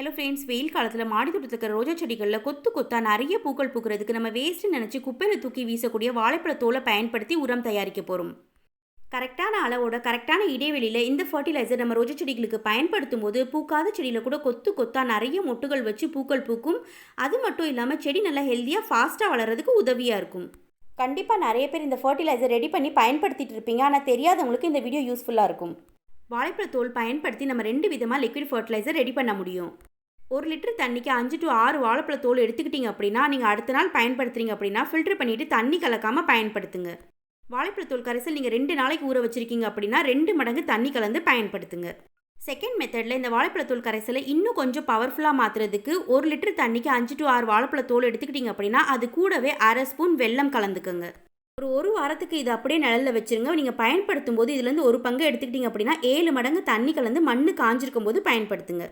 Hello friends வெயில் காலத்தில் மாடி தோட்டத்தில் இருக்கிற ரோஜா செடிகளில் கொத்து கொத்தா நிறைய பூக்கள் பூக்கிறதுக்கு நம்ம வேஸ்ட்டு நினச்சி குப்பையில் தூக்கி வீசக்கூடிய வாழைப்பழ தோலை பயன்படுத்தி உரம் தயாரிக்க போகிறோம் கரெக்டான அளவோட கரெக்டான இடைவெளியில் இந்த ஃபர்டிலைசர் நம்ம ரோஜா செடிகளுக்கு பயன்படுத்தும் போது பூக்காத செடியில் கூட கொத்து கொத்தா நிறைய மொட்டுகள் வச்சு பூக்கள் பூக்கும். அது மட்டும் இல்லாமல் செடி நல்லா ஹெல்த்தியாக ஃபாஸ்ட்டாக வளர்கிறதுக்கு உதவியாக இருக்கும். கண்டிப்பாக நிறைய பேர் இந்த ஃபர்டிலைசர் ரெடி பண்ணி பயன்படுத்திட்டு இருப்பீங்க. ஆனால் தெரியாதவங்களுக்கு இந்த வீடியோ யூஸ்ஃபுல்லாக இருக்கும். வாழைப்பழத்தோல் பயன்படுத்தி நம்ம ரெண்டு விதமாக லிக்விட் ஃபர்டிலைசர் ரெடி பண்ண முடியும். ஒரு லிட்டர் தண்ணிக்கு அஞ்சு டு ஆறு வாழைப்பழ தோல் எடுத்துக்கிட்டீங்க அப்படின்னா நீங்கள் அடுத்த நாள் பயன்படுத்துறீங்க அப்படின்னா ஃபில்டர் பண்ணிவிட்டு தண்ணி கலக்காமல் பயன்படுத்துங்க. வாழைப்பழத்தோல் கரைசல் நீங்கள் ரெண்டு நாளைக்கு ஊற வச்சுருக்கீங்க அப்படின்னா ரெண்டு மடங்கு தண்ணி கலந்து பயன்படுத்துங்க. செகண்ட் மெத்தடில் இந்த வாழைப்பழத்தோல் கரைசலை இன்னும் கொஞ்சம் பவர்ஃபுல்லாக மாற்றுறதுக்கு ஒரு லிட்டர் தண்ணிக்கு அஞ்சு டு ஆறு வாழைப்பழத்தோல் எடுத்துக்கிட்டீங்க அப்படின்னா அது கூடவே அரை ஸ்பூன் வெல்லம் கலந்துக்கோங்க. ஒரு ஒரு வாரத்துக்கு இது அப்படியே நிழலில் வச்சுருங்க. நீங்கள் பயன்படுத்தும் போது இதுலேருந்து ஒரு பங்கு எடுத்துக்கிட்டீங்க அப்படின்னா ஏழு மடங்கு தண்ணி கலந்து மண்ணு காஞ்சிருக்கும் போது பயன்படுத்துங்க.